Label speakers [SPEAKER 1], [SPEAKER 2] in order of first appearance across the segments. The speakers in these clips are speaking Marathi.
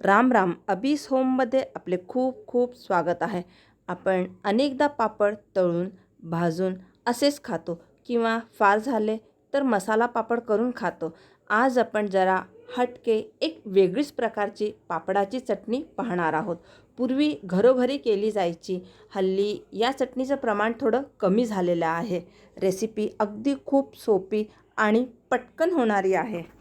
[SPEAKER 1] राम राम. अबीस होममध्ये आपले खूप खूप स्वागत आहे. आपण अनेकदा पापड तळून भाजून असेच खातो किंवा फार झाले तर मसाला पापड करून खातो. आज आपण जरा हटके एक वेगळीच प्रकारची पापडाची चटणी पाहणार आहोत. पूर्वी घरोघरी केली जायची. हल्ली या चटणीचं प्रमाण थोडं कमी झालेलं आहे. रेसिपी अगदी खूप सोपी आणि पटकन होणारी आहे.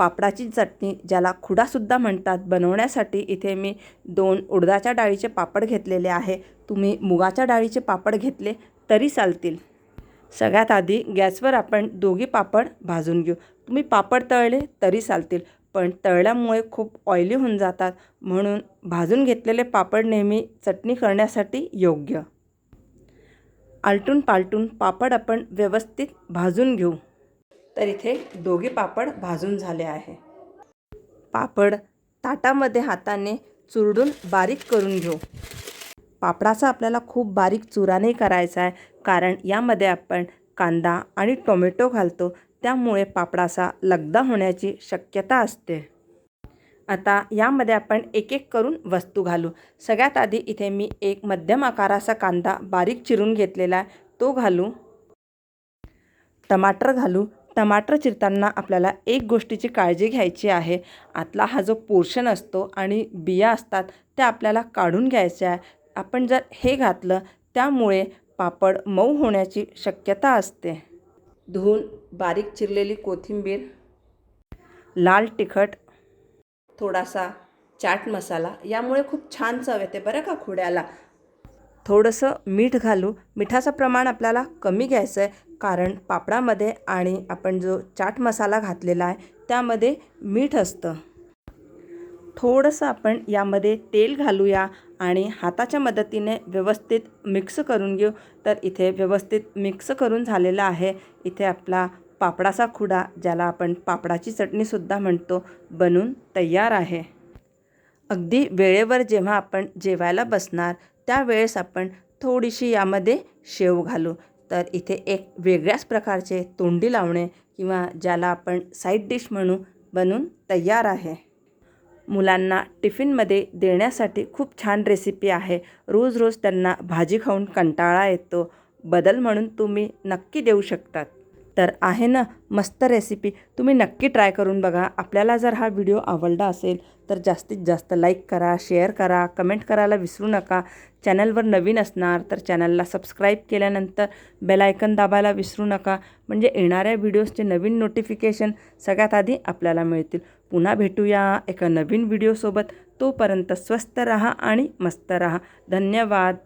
[SPEAKER 1] पापडाची चटणी ज्याला खुडासुद्धा म्हणतात बनवण्यासाठी इथे मी दोन उडदाच्या डाळीचे पापड घेतलेले आहे. तुम्ही मुगाच्या डाळीचे पापड घेतले तरी चालतील. सगळ्यात आधी गॅसवर आपण दोघी पापड भाजून घेऊ. तुम्ही पापड तळले तरी चालतील पण तळल्यामुळे खूप ऑइली होऊन जातात. म्हणून भाजून घेतलेले पापड नेहमी चटणी करण्यासाठी योग्य. आलटून पालटून पापड आपण व्यवस्थित भाजून घेऊ. तर इथे दोघे पापड भाजून झाले आहे. पापड ताटामध्ये हाताने चुरडून बारीक करून घेऊ. पापडाचा आपल्याला खूप बारीक चुरा नाही करायचा आहे कारण यामध्ये आपण कांदा आणि टोमॅटो घालतो त्यामुळे पापडाचा लगदा होण्याची शक्यता असते. आता यामध्ये आपण एक एक करून वस्तू घालू. सगळ्यात आधी इथे मी एक मध्यम आकाराचा कांदा बारीक चिरून घेतलेला आहे तो घालू. टमाटर घालू. टमाटर चिरताना आपल्याला एक गोष्टीची काळजी घ्यायची आहे. आतला हा जो पोर्शन असतो आणि बिया असतात त्या आपल्याला काढून घ्यायच्या आहे. आपण जर हे घातलं त्यामुळे पापड मऊ होण्याची शक्यता असते. धुवून बारीक चिरलेली कोथिंबीर लाल तिखट थोडासा चाट मसाला यामुळे खूप छान चव येते बरं का खुड्याला. थोडंसं मीठ घालू. मिठाचं प्रमाण आपल्याला कमी घ्यायचं आहे. कारण पापडामध्ये आणि आपण जो चाट मसाला घातलेला आहे त्यामध्ये मीठ असतं. थोडंसं आपण यामध्ये तेल घालूया आणि हाताच्या मदतीने व्यवस्थित मिक्स करून घेऊ. तर इथे व्यवस्थित मिक्स करून झालेला आहे. इथे आपला पापडाचा खुडा ज्याला आपण पापडाची चटणीसुद्धा म्हणतो बनून तयार आहे. अगदी वेळेवर जेव्हा आपण जेवायला बसणार त्यावेळेस आपण थोडीशी यामध्ये शेव घालू. तर इथे एक वेगळ्याच प्रकारचे तोंडी लावणे किंवा ज्याला आपण साईड डिश म्हणू बनून तयार आहे. मुलांना टिफिनमध्ये देण्यासाठी खूप छान रेसिपी आहे. रोज रोज त्यांना भाजी खाऊन कंटाळा येतो. बदल म्हणून तुम्ही नक्की देऊ शकतात. तर आहे ना मस्त रेसिपी तुम्ही नक्की ट्राय करून बघा. आपल्याला जर हा व्हिडिओ आवडला असेल तर जास्तीत जास्त लाईक करा शेअर करा कमेंट करायला विसरू नका. चॅनलवर नवीन असणार तर चॅनलला सबस्क्राईब केल्यानंतर बेलायकन दाबायला विसरू नका. म्हणजे येणाऱ्या व्हिडिओजचे नवीन नोटिफिकेशन सगळ्यात आधी आपल्याला मिळतील. पुन्हा भेटूया एका नवीन व्हिडिओसोबत तोपर्यंत स्वस्त रहा आणि मस्त रहा. धन्यवाद.